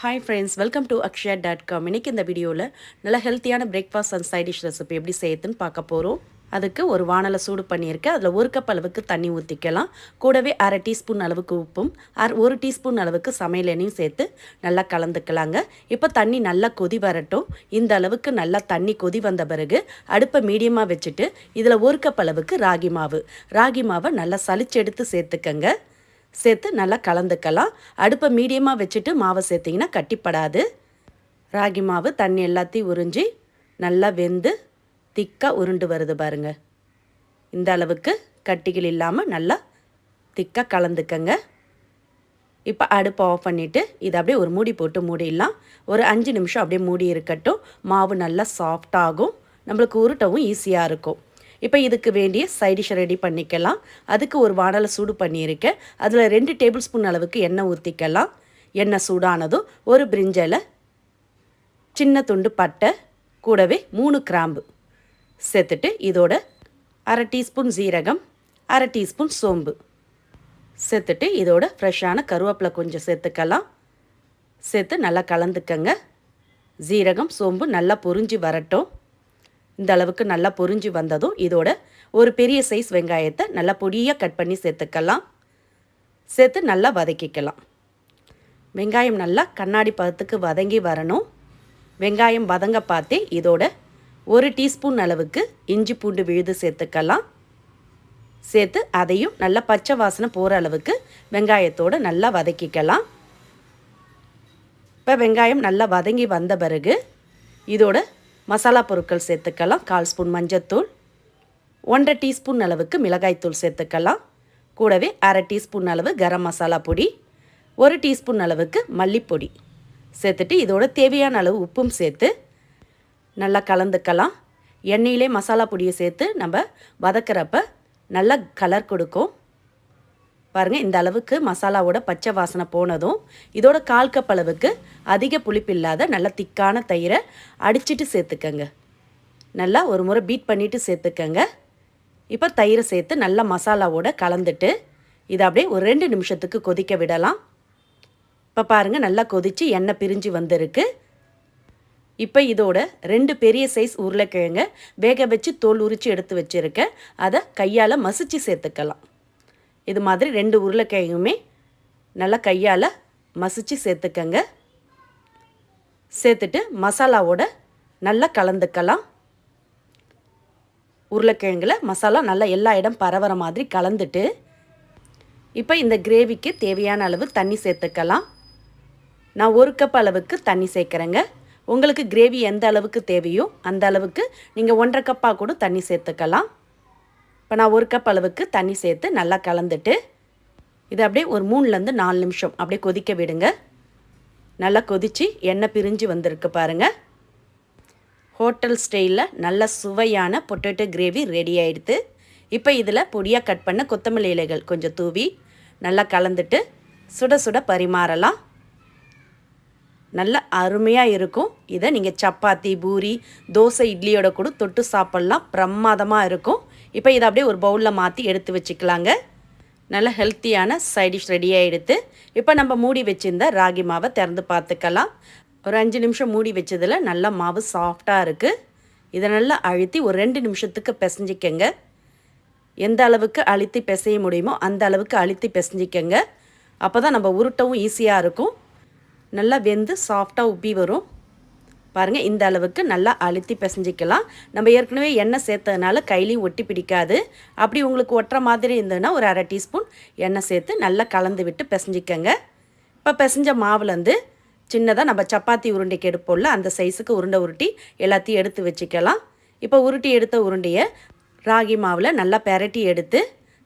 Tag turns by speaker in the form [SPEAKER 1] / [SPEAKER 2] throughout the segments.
[SPEAKER 1] Hi friends welcome to Akshaya dot com இன்றைக்கி இந்த வீடியோவில் நல்ல ஹெல்த்தியான breakfast and side dish recipe எப்படி செய்யுதுன்னு பார்க்க போகிறோம் அதுக்கு ஒரு வானலை சூடு பண்ணியிருக்கேன் அதில் ஒரு கப் அளவுக்கு தண்ணி ஊற்றிக்கலாம் கூடவே அரை டீஸ்பூன் அளவுக்கு உப்பும் அரை ஒரு டீஸ்பூன் அளவுக்கு சமையல் எண்ணெயும் சேர்த்து நல்லா கலந்துக்கலாங்க. இப்போ தண்ணி நல்லா கொதி வரட்டும். இந்த அளவுக்கு நல்லா தண்ணி கொதி வந்த பிறகு அடுப்பை மீடியமாக வச்சுட்டு இதில் ஒரு கப் அளவுக்கு ராகி மாவு. ராகி மாவை நல்லா சளிச்செடுத்து சேர்த்துக்கங்க. சேர்த்து நல்லா கலந்துக்கலாம். அடுப்பை மீடியமாக வச்சுட்டு மாவை சேர்த்திங்கன்னா கட்டிப்படாது. ராகி மாவு தண்ணி எல்லாத்தையும் உறிஞ்சி நல்லா வெந்து திக்காக உருண்டு வருது பாருங்க. இந்த அளவுக்கு கட்டிகள் இல்லாமல் நல்லா திக்காக கலந்துக்கங்க. இப்போ அடுப்பை ஆஃப் பண்ணிவிட்டு இதை அப்படியே ஒரு மூடி போட்டு மூடிடலாம். ஒரு அஞ்சு நிமிஷம் அப்படியே மூடி இருக்கட்டும். மாவு நல்லா சாஃப்டாகும் நம்மளுக்கு உருட்டவும் ஈஸியாக இருக்கும். இப்போ இதுக்கு வேண்டிய சைடிஷை ரெடி பண்ணிக்கலாம். அதுக்கு ஒரு வானலை சூடு பண்ணியிருக்கேன் அதில் ரெண்டு டேபிள் ஸ்பூன் அளவுக்கு எண்ணெய் ஊற்றிக்கலாம் எண்ணெய் சூடானதும் ஒரு பிரிஞ்சலை சின்ன துண்டு பட்டை கூடவே மூணு கிராம்பு. சேர்த்துட்டு இதோட அரை டீஸ்பூன் சீரகம் அரை டீஸ்பூன் சோம்பு. சேர்த்துட்டு இதோட ஃப்ரெஷ்ஷான கருவேப்பிலை கொஞ்சம் சேர்த்துக்கலாம். சேர்த்து நல்லா கலந்துக்கங்க. ஜீரகம் சோம்பு நல்லா பொறிஞ்சி வரட்டும். இந்த அளவுக்கு நல்லா பொரிஞ்சு வந்ததும் இதோட ஒரு பெரிய சைஸ் வெங்காயத்தை நல்லா பொடியாக கட் பண்ணி சேர்த்துக்கலாம். சேர்த்து நல்லா வதக்கிக்கலாம். வெங்காயம் நல்லா கண்ணாடி பதத்துக்கு வதங்கி வரணும். வெங்காயம் வதங்க பார்த்தே இதோட ஒரு டீஸ்பூன் அளவுக்கு இஞ்சி பூண்டு விழுது சேர்த்துக்கலாம். சேர்த்து அதையும் நல்லா பச்சை வாசனை போகிற அளவுக்கு வெங்காயத்தோடு நல்லா வதக்கிக்கலாம். இப்போ வெங்காயம் நல்லா வதங்கி வந்த பிறகு இதோட மசாலா பொருட்கள் சேர்த்துக்கலாம். கால் ஸ்பூன் மஞ்சத்தூள். ஒன்றரை டீஸ்பூன் அளவுக்கு மிளகாய்த்தூள் சேர்த்துக்கலாம். கூடவே அரை டீஸ்பூன் அளவு கரம் மசாலா பொடி. ஒரு டீஸ்பூன் அளவுக்கு மல்லிப்பொடி சேர்த்துட்டு இதோட தேவையான அளவு உப்பும் சேர்த்து நல்லா கலந்துக்கலாம். எண்ணெயிலே மசாலா பொடியை சேர்த்து நம்ம வதக்கிறப்ப நல்லா கலர் கொடுக்கும். பாருங்கள் இந்த அளவுக்கு மசாலாவோட பச்சை வாசனை போனதும் இதோட கால் கப் அளவுக்கு அதிக புளிப்பு இல்லாத நல்ல திக்கான தயிரை அடிச்சிட்டு சேர்த்துக்கங்க. நல்லா ஒரு முறை பீட் பண்ணிவிட்டு சேர்த்துக்கங்க. இப்போ தயிரை சேர்த்து நல்லா மசாலாவோட கலந்துட்டு இதை அப்படியே ஒரு ரெண்டு நிமிஷத்துக்கு கொதிக்க விடலாம். இப்போ பாருங்கள் நல்லா கொதித்து எண்ணெய் பிரிஞ்சு வந்திருக்கு. இப்போ இதோட ரெண்டு பெரிய சைஸ் உருளைக்கிழங்க வேக வச்சு தோல் உரித்து எடுத்து வச்சுருக்கேன். அதை கையால் மசிச்சு சேர்த்துக்கலாம். இது மாதிரி ரெண்டு உருளைக்கிழங்குமே நல்லா கையால் மசிச்சு சேர்த்துக்கங்க. சேர்த்துட்டு மசாலாவோட நல்லா கலந்துக்கலாம். உருளைக்கிழங்குல மசாலா நல்லா எல்லா இடம் பரவற மாதிரி கலந்துட்டு இப்போ இந்த கிரேவிக்கு தேவையான அளவு தண்ணி சேர்த்துக்கலாம். நான் ஒரு கப் அளவுக்கு தண்ணி சேர்க்குறேங்க. உங்களுக்கு கிரேவி எந்த அளவுக்கு தேவையோ அந்த அளவுக்கு நீங்கள் ஒன்றரை கப்பாக கூட தண்ணி சேர்த்துக்கலாம். இப்போ நான் ஒரு கப் அளவுக்கு தண்ணி சேர்த்து நல்லா கலந்துட்டு இதை அப்படியே ஒரு மூணுலேருந்து நாலு நிமிஷம் அப்படியே கொதிக்க விடுங்க. நல்லா கொதித்து எண்ணெய் பிரிஞ்சு வந்திருக்கு பாருங்கள் ஹோட்டல் ஸ்டைலில் நல்ல சுவையான பொட்டேட்டோ கிரேவி ரெடி ஆகிடுது இப்போ இதில் பொடியாக கட் பண்ண கொத்தமல்லி இலைகள் கொஞ்சம் தூவி நல்லா கலந்துட்டு சுட சுட பரிமாறலாம். நல்ல அருமையாக இருக்கும். இதை நீங்கள் சப்பாத்தி பூரி தோசை இட்லியோட கூட தொட்டு சாப்பிட்லாம். பிரமாதமாக இருக்கும். இப்போ இதை அப்படியே ஒரு பவுலில் மாற்றி எடுத்து வச்சுக்கலாங்க. நல்ல ஹெல்த்தியான சைடிஷ் ரெடியாக எடுத்து இப்போ நம்ம மூடி வச்சுருந்த ராகி மாவை திறந்து பார்த்துக்கலாம். ஒரு அஞ்சு நிமிஷம் மூடி வச்சதில் நல்லா மாவு சாஃப்டாக இருக்குது இதை நல்லா அழுத்தி ஒரு ரெண்டு நிமிஷத்துக்கு பிசைஞ்சிக்கங்க. எந்த அளவுக்கு அழுத்தி பிசைய முடியுமோ அந்த அளவுக்கு அழுத்தி பிசைஞ்சிக்கங்க. அப்போ தான் நம்ம உருட்டவும் ஈஸியாக இருக்கும். நல்லா வெந்து சாஃப்டாக உப்பி வரும். பாருங்கள் இந்த அளவுக்கு நல்லா அழுத்தி பிசைஞ்சிக்கலாம். நம்ம ஏற்கனவே எண்ணெய் சேர்த்ததுனால கையிலையும் ஒட்டி பிடிக்காது. அப்படி உங்களுக்கு ஒட்டுற மாதிரி இருந்ததுன்னா ஒரு அரை டீஸ்பூன் எண்ணெய் சேர்த்து நல்லா கலந்து விட்டு பிசைஞ்சிக்கங்க. இப்போ பிசைஞ்ச மாவுலேருந்து சின்னதாக நம்ம சப்பாத்தி உருண்டைக்கு எடுப்போம்ல அந்த சைஸுக்கு உருண்டை உருட்டி எல்லாத்தையும் எடுத்து வச்சுக்கலாம். இப்போ உருட்டி எடுத்த உருண்டையை ராகி மாவில் நல்லா பெரட்டி எடுத்து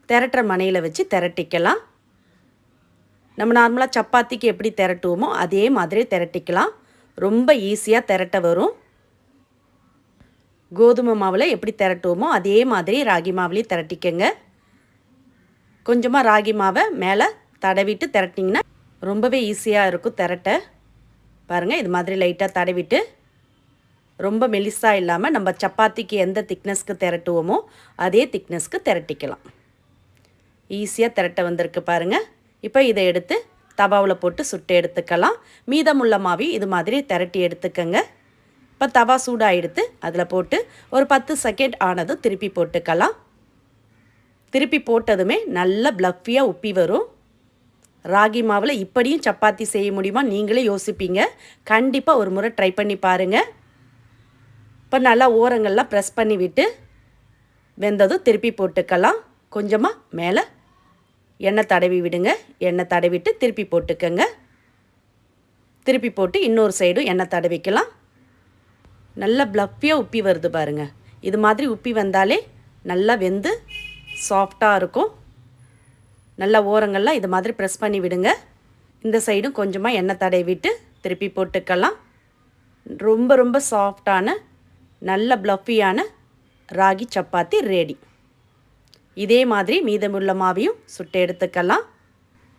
[SPEAKER 1] திரட்டுற மனையில் வச்சு திரட்டிக்கலாம். நம்ம நார்மலாக சப்பாத்திக்கு எப்படி திரட்டுவோமோ அதே மாதிரி திரட்டிக்கலாம். ரொம்ப ஈஸியாக திரட்ட வரும். கோதுமை மாவில் எப்படி திரட்டுவோமோ அதே மாதிரி ராகி மாவுலேயும் திரட்டிக்கங்க. கொஞ்சமாக ராகி மாவை மேலே தடவிட்டு திரட்டிங்கன்னா ரொம்பவே ஈஸியாக இருக்கும் திரட்ட. பாருங்கள் இது மாதிரி லைட்டாக தடவிட்டு ரொம்ப மெலிசாக இல்லாமல் நம்ம சப்பாத்திக்கு எந்த திக்னஸ்க்கு திரட்டுவோமோ அதே திக்னஸ்க்கு திரட்டிக்கலாம். ஈஸியாக திரட்ட வந்திருக்கு பாருங்கள் இப்போ இதை எடுத்து தவாவில் போட்டு சுட்டு எடுத்துக்கலாம். மீதமுள்ள மாவி இது மாதிரி திரட்டி எடுத்துக்கங்க. இப்போ தவா சூடாக எடுத்து அதில் போட்டு ஒரு பத்து செகண்ட் ஆனதும் திருப்பி போட்டுக்கலாம். திருப்பி போட்டதுமே நல்ல ப்ளஃபியாக உப்பி வரும். ராகி மாவில் இப்படியும் சப்பாத்தி செய்ய முடியுமா நீங்களே யோசிப்பீங்க. கண்டிப்பாக ஒரு முறை ட்ரை பண்ணி பாருங்கள் இப்போ நல்லா ஓரங்கள்லாம் ப்ரெஸ் பண்ணி விட்டு வெந்ததும் திருப்பி போட்டுக்கலாம். கொஞ்சமாக மேலே எண்ணெய் தடவி விடுங்க. எண்ணெய் தடவிட்டு திருப்பி போட்டுக்கோங்க. திருப்பி போட்டு இன்னொரு சைடும் எண்ணெய் தடவிக்கலாம். நல்லா ப்ளஃப்பியாக உப்பி வருது பாருங்கள் இது மாதிரி உப்பி வந்தாலே நல்லா வெந்து சாஃப்டாக இருக்கும். நல்லா ஓரங்கள்லாம் இது மாதிரி ப்ரெஸ் பண்ணி விடுங்க. இந்த சைடும் கொஞ்சமாக எண்ணெய் தடவிட்டு திருப்பி போட்டுக்கலாம். ரொம்ப ரொம்ப சாஃப்டான நல்ல ப்ளஃப்பியான ராகி சப்பாத்தி ரெடி இதே மாதிரி மீதமுள்ள மாவையும் சுட்டு எடுத்துக்கலாம்.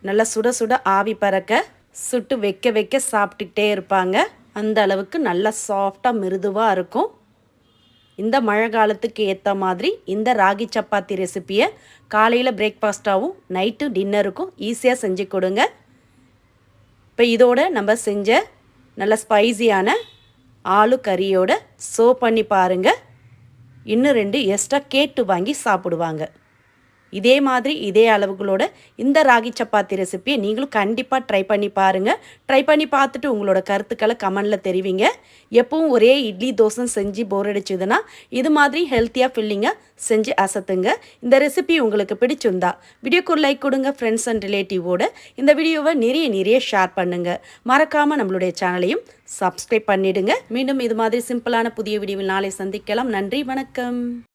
[SPEAKER 1] நல்லா சுட சுட ஆவி பறக்க சுட்டு வைக்க வைக்க சாப்பிட்டுக்கிட்டே இருப்பாங்க. அந்த அளவுக்கு நல்லா சாஃப்டாக மிருதுவாக இருக்கும். இந்த மழை காலத்துக்கு ஏற்ற மாதிரி இந்த ராகி சப்பாத்தி ரெசிப்பியை காலையில் பிரேக்ஃபாஸ்ட்டாகவும் நைட்டு டின்னருக்கும் ஈஸியாக செஞ்சு கொடுங்க. இப்போ இதோட நம்ம செஞ்ச நல்ல ஸ்பைசியான ஆலு கறியோட சோ பண்ணி பாருங்கள் இன்னும் ரெண்டு எக்ஸ்ட்ரா கேட்டு வாங்கி சாப்பிடுவாங்க. இதே மாதிரி இதே அளவுகளோட இந்த ராகி சப்பாத்தி ரெசிப்பியை நீங்களும் கண்டிப்பாக ட்ரை பண்ணி பாருங்கள் ட்ரை பண்ணி பார்த்துட்டு உங்களோட கருத்துக்களை கமெண்டில் தெரிவிங்க. எப்பவும் ஒரே இட்லி தோசை செஞ்சு போர் அடிச்சுதுன்னா இது மாதிரி ஹெல்த்தியாக ஃபில்லிங்காக செஞ்சு அசத்துங்க. இந்த ரெசிபி உங்களுக்கு பிடிச்சிருந்தா வீடியோக்கு ஒரு லைக் கொடுங்க ஃப்ரெண்ட்ஸ் அண்ட் ரிலேட்டிவோட இந்த வீடியோவை நிறைய நிறைய ஷேர் பண்ணுங்கள் மறக்காமல் நம்மளுடைய சேனலையும் சப்ஸ்கிரைப் பண்ணிவிடுங்க மீண்டும் இது மாதிரி சிம்பிளான புதிய வீடியோவில் நாளை சந்திக்கலாம். நன்றி வணக்கம்.